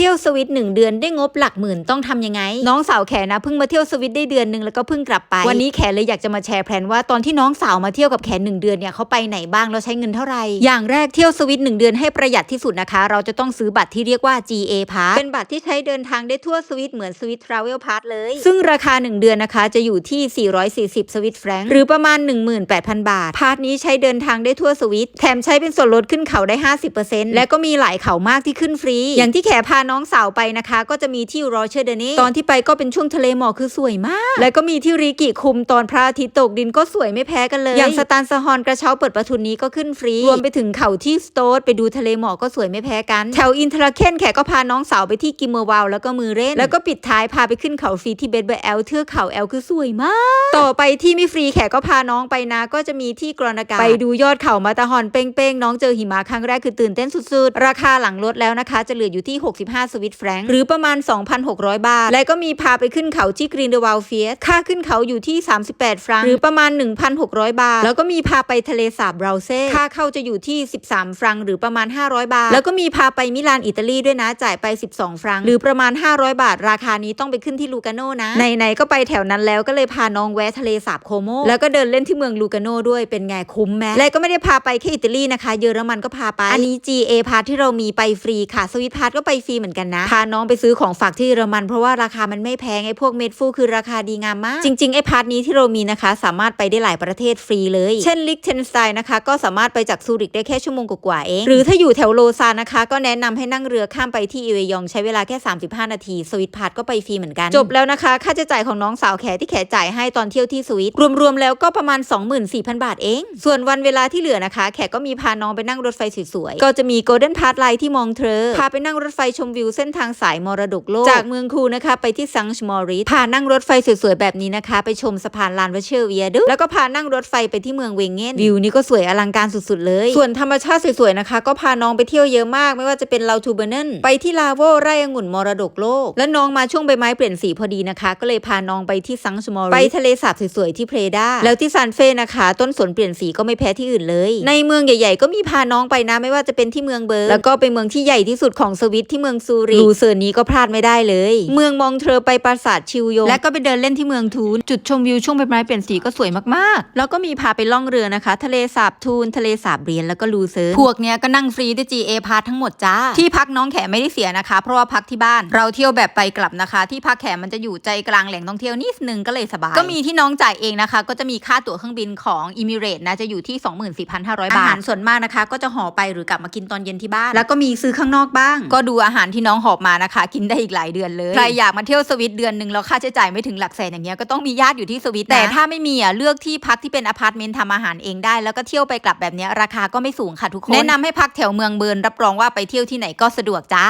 เที่ยวสวิตหนึ่งเดือนได้งบหลักหมื่นต้องทำยังไง น้องสาวแขนะเพิ่งมาเที่ยวสวิตได้เดือนหนึ่งแล้วก็เพิ่งกลับไป วันนี้แขเลยอยากจะมาแชร์แผนว่าตอนที่น้องสาวมาเที่ยวกับแขหนึ่งเดือนเนี่ยเขาไปไหนบ้างแล้วใช้เงินเท่าไหร่อย่างแรกเที่ยวสวิตหนึ่งเดือนให้ประหยัดที่สุดนะคะ เราจะต้องซื้อบัตรที่เรียกว่า GA Pass เป็นบัตรที่ใช้เดินทางได้ทั่วสวิตเหมือนสวิตทราเวลพาสเลย ซึ่งราคา 1 เดือนนะคะจะอยู่ที่ 440 สวิตแฟรงค์หรือประมาณ 18,000 บาท พาสนี้ใช้เดินทางได้ทั่วสวิตแถมใช้เป็นส่วนลดขึ้นเขาได้ 50%และก็มีหลายเขามากที่ขึ้นฟรี อย่างที่แขพาน้องสาวไปนะคะ ก็จะมีที่รอเชอร์เดน่ตอนที่ไปก็เป็นช่วงทะเลหมอกคือสวยมาก และก็มีที่ริกิคุมตอนพระอาทิตย์ตกดินก็สวยไม่แพ้กันเลย อย่างสตานสฮอนกระเช้าเปิดประทุนนี้ก็ขึ้นฟรี รวมไปถึงเขาที่สโตดไปดูทะเลหมอกก็สวยไม่แพ้กัน แถวอินทราเคนแขก็พาน้องสาวไปที่กิมเมอร์วาวแล้วก็มือเล่น แล้วก็ปิดท้ายพาไปขึ้นเขาฟรีที่เบดเบอร์แอลเทือกเขาแอลคือสวยมาก ต่อไปที่ไม่ฟรีแขก็พาน้องไปนะ ก็จะมีที่กรณากาไปดูยอดเขามาตาฮอนเป้งๆน้องเจอหิมะครั้งแรกคือตื่นเต้นสุดๆ ราคาหลังลดแล้วนะคะ จะเหลืออยู่ที่ 65 5สวิตแฟรงค์หรือประมาณ 2,600 บาท และก็มีพาไปขึ้นเขาที่กรีนเดวาลเฟียสค่าขึ้นเขาอยู่ที่ 38 ฟรังหรือประมาณ 1,600 บาท แล้วก็มีพาไปทะเลสาบบราเซ่ค่าเข้าจะอยู่ที่ 13 ฟรังหรือประมาณ 500 บาท แล้วก็มีพาไปมิลานอิตาลีด้วยนะจ่ายไป 12 ฟรังหรือประมาณ 500 บาท ราคานี้ต้องไปขึ้นที่ลูกาโน่นะไหนๆก็ไปแถวนั้นแล้วก็เลยพาน้องแวะทะเลสาบโคโมแล้วก็เดินเล่นที่เมืองลูกาโน่ด้วยเป็นไงคุ้มไหมและก็ไม่ได้พาไปแค่อิตาลีนะคะ เยอรมันก็พาไปอันนี้ GA พาที่เรามีไปฟรีค่ะสวิตพาร์ก็ไปฟรีเหมือนกันนะ พาน้องไปซื้อของฝากที่เยอรมัน เพราะว่าราคามันไม่แพงไอ้พวกเม็ดฟูคือราคาดีงามมาก จริงๆไอ้พาร์ทนี้ที่เรามีนะคะ สามารถไปได้หลายประเทศฟรีเลย เช่นลิกเทนสไตน์นะคะ ก็สามารถไปจากซูริกได้แค่ชั่วโมงกว่าๆเอง หรือถ้าอยู่แถวโลซานนะคะ ก็แนะนำให้นั่งเรือข้ามไปที่อิเวยองใช้เวลาแค่ 35 นาที สวิตพาร์ทก็ไปฟรีเหมือนกัน จบแล้วนะคะ ค่าใช้จ่ายของน้องสาวแขที่แขจ่ายให้ตอนเที่ยวที่สวิตรวมๆแล้วก็ประมาณ 24,000 บาทเอง ส่วนวันเวลาที่เหลือนะคะ แขก็มีพาน้องไปนั่งรถไฟสวยๆก็จะมีโกลเด้นพาร์ทไลน์ที่มองเทอพาไปนั่งรถไฟชมวิวเส้นทางสายมรดกโลก จากเมืองคูนะคะไปที่ซังชมอริสพานั่งรถไฟสวยๆแบบนี้นะคะ ไปชมสะพานลานวัชเชอร์เวียดุแล้วก็พานั่งรถไฟไปที่เมืองเวงเงนวิวนี้ก็สวยอลังการสุดๆเลย ส่วนธรรมชาติสวยๆนะคะ ก็พาน้องไปเที่ยวเยอะมาก ไม่ว่าจะเป็นลาวทูเบเนนไปที่ลาโวไร่องุ่นมรดกโลก และน้องมาช่วงใบไม้เปลี่ยนสีพอดีนะคะ ก็เลยพาน้องไปที่ซังชมอริสไปทะเลสาบสวยๆที่เพรดาแล้วที่ซานเฟ่นะคะ ต้นสนเปลี่ยนสีก็ไม่แพ้ที่อื่นเลย ในเมืองใหญ่ ๆ ก็มีพาน้องไปนะไม่ว่าจะเป็นที่เมืองเบิร์นแล้วก็ไปเมืองที่ใหญ่ที่สุดของสวิตที่เมืองซูริกลูเซิร์นนี้ก็พลาดไม่ได้เลย เมืองมองเทอไปปราสาทชิวโยและก็ไปเดินเล่นที่เมืองทูน จุดชมวิวช่วงใบไม้เปลี่ยนสีก็สวยมากๆ แล้วก็มีพาไปล่องเรือนะคะ ทะเลสาบทูนทะเลสาบเรียนแล้วก็ลูเซิร์นพวกเนี้ยก็นั่งฟรีด้วย GA พาทั้งหมดจ้าที่พักน้องแขไม่ได้เสียนะคะ เพราะว่าพักที่บ้านเราเที่ยวแบบไปกลับนะคะ ที่พักแขมันจะอยู่ใจกลางแหล่งท่องเที่ยวนิดนึงก็เลยสบายก็มีที่น้องจ่ายเองนะคะ ก็จะมีค่าตั๋วเครื่องบินของอิมิเรตนะจะอยู่ที่ 24,500 บาทอาหารส่วนมากนะคะ ก็จะห่อไปหรือกลับมากินตอนเย็นที่บ้าน แล้วก็มีซื้อข้างนอกบ้าง ก็ดูอาหารที่น้องหอบมานะคะ กินได้อีกหลายเดือนเลยใครอยากมาเที่ยวสวิตเดือนหนึ่งแล้วค่าใช้จ่ายไม่ถึงหลักแสนอย่างเงี้ยก็ต้องมีญาติอยู่ที่สวิตแต่ถ้าไม่มีอะเลือกที่พักที่เป็นอพาร์ตเมนต์ทำอาหารเองได้ แล้วก็เที่ยวไปกลับแบบเนี้ยราคาก็ไม่สูงค่ะทุกคนแนะนำให้พักแถวเมืองเบิร์นรับรองว่าไปเที่ยวที่ไหนก็สะดวกจ้า